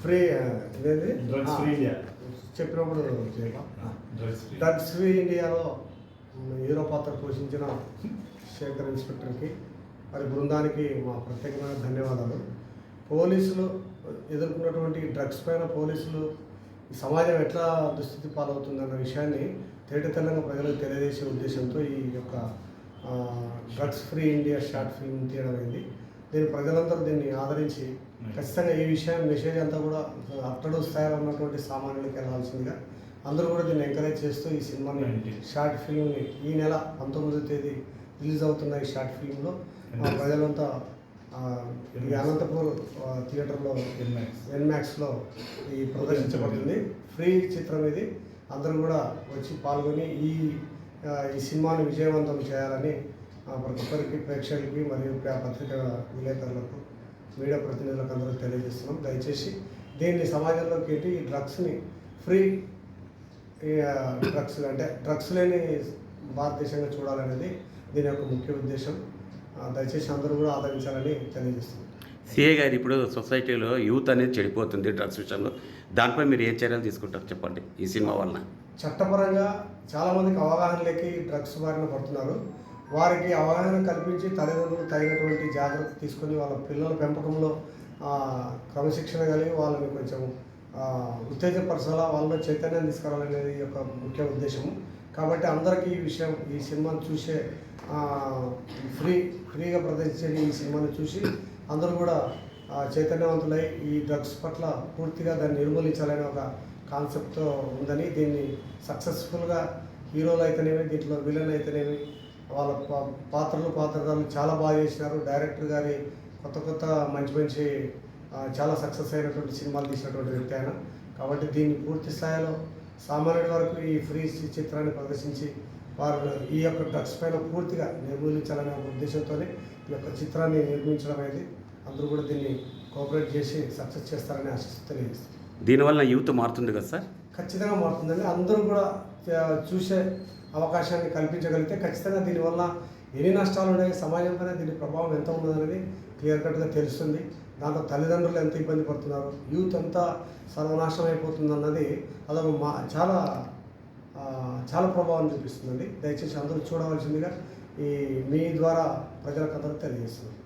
Free ఆ, ఇదేంటి drugs free India చెప్పినప్పుడు. డ్రగ్స్ ఫ్రీ ఇండియాలో హీరో పాత్ర పోషించిన శేఖర్ ఇన్స్పెక్టర్కి మరి బృందానికి మా ప్రత్యేకమైన ధన్యవాదాలు. పోలీసులు ఎదుర్కొన్నటువంటి డ్రగ్స్ పైన పోలీసులు ఈ సమాజం ఎట్లా దుస్థితి పాలవుతుందన్న విషయాన్ని తేట తెల్లంగా ప్రజలకు తెలియజేసే ఉద్దేశంతో ఈ యొక్క drugs free India short film తీయడం అయింది. దీన్ని ప్రజలందరూ దీన్ని ఆదరించి ఖచ్చితంగా ఈ విషయం మెసేజ్ అంతా కూడా అట్టడు స్థాయిలో ఉన్నటువంటి సామాన్యులకు వెళ్ళాల్సిందిగా అందరూ కూడా దీన్ని ఎంకరేజ్ చేస్తూ ఈ సినిమాని. షార్ట్ ఫిల్మ్ని ఈ నెల పంతొమ్మిదో తేదీ రిలీజ్ అవుతున్న ఈ షార్ట్ ఫిల్మ్లో. ప్రజలంతా అనంతపూర్ థియేటర్లో ఎన్మాక్స్లో ఈ ప్రదర్శించబడుతుంది ఫ్రీ చిత్రం ఇది. అందరూ కూడా వచ్చి పాల్గొని ఈ ఈ సినిమాని విజయవంతం చేయాలని ప్రతి ఒక్కరికి ప్రేక్షకులకి మరియు పత్రికా విలేకరులకు మీడియా ప్రతినిధులకు అందరూ తెలియజేస్తున్నాం. దయచేసి దీన్ని సమాజంలోకి ఎట్టి ఈ డ్రగ్స్ని ఫ్రీ డ్రగ్స్ అంటే డ్రగ్స్ లేని భారతదేశంగా చూడాలనేది దీని యొక్క ముఖ్య ఉద్దేశం. దయచేసి అందరూ కూడా ఆదరించాలని తెలియజేస్తున్నాం. సిఏ గారు ఇప్పుడు సొసైటీలో యూత్ అనేది చెడిపోతుంది డ్రగ్స్ విషయంలో. దానిపై మీరు ఏ చర్యలు తీసుకుంటారు చెప్పండి ఈ సినిమా వలన? చట్టపరంగా చాలామందికి అవగాహన లేక డ్రగ్స్ బారిన పడుతున్నారు. వారికి అవగాహన కల్పించి తల్లిదండ్రులు తగినటువంటి జాగ్రత్త తీసుకొని వాళ్ళ పిల్లల పెంపకంలో క్రమశిక్షణ కలిగి వాళ్ళని కొంచెం ఉత్తేజపరచాలా వాళ్ళలో చైతన్యం తీసుకురావాలనేది యొక్క ముఖ్య ఉద్దేశము. కాబట్టి అందరికీ ఈ విషయం ఈ సినిమాను చూసే ఫ్రీ ఫ్రీగా ప్రదర్శించిన ఈ సినిమాను చూసి అందరూ కూడా చైతన్యవంతులై ఈ డ్రగ్స్ పట్ల పూర్తిగా దాన్ని నిర్మూలించాలనే ఒక కాన్సెప్ట్తో ఉందని దీన్ని సక్సెస్ఫుల్గా హీరోలు అయితేనేమి దీంట్లో విలన్ అయితేనేమి వాళ్ళ పాత్రలు పాత్రధారులు చాలా బాగా చేసినారు. డైరెక్టర్ గారి కొత్త కొత్త మంచి మంచి చాలా సక్సెస్ అయినటువంటి సినిమాలు తీసినటువంటి వ్యక్తి ఆయన. కాబట్టి దీన్ని పూర్తి స్థాయిలో సామాన్యుడి వరకు ఈ ఫ్రీ చిత్రాన్ని ప్రదర్శించి వారు ఈ యొక్క డ్రగ్స్ పైన పూర్తిగా నిర్మూలించాలనే ఒక ఉద్దేశంతో ఈ యొక్క చిత్రాన్ని నిర్మించడం అనేది అందరూ కూడా దీన్ని కోఆపరేట్ చేసి సక్సెస్ చేస్తారని ఆశిస్తూ తెలియజేస్తారు దీనివల్ల యూత్ మారుతుంది కదా సార్? ఖచ్చితంగా మారుతుందండి. అందరూ కూడా చూసే అవకాశాన్ని కల్పించగలిగితే ఖచ్చితంగా దీనివల్ల ఎన్ని నష్టాలు ఉన్నాయి సమాజం పైన దీని ప్రభావం ఎంత ఉన్నదనేది క్లియర్ కట్గా తెలుస్తుంది. దాంతో తల్లిదండ్రులు ఎంత ఇబ్బంది పడుతున్నారు యూత్ అంతా సర్వనాశనం అయిపోతుంది అన్నది అదొక మా చాలా చాలా ప్రభావం చూపిస్తుందండి. దయచేసి అందరూ చూడవలసిందిగా ఈ మీ ద్వారా ప్రజలకు అందరూ తెలియజేస్తున్నాం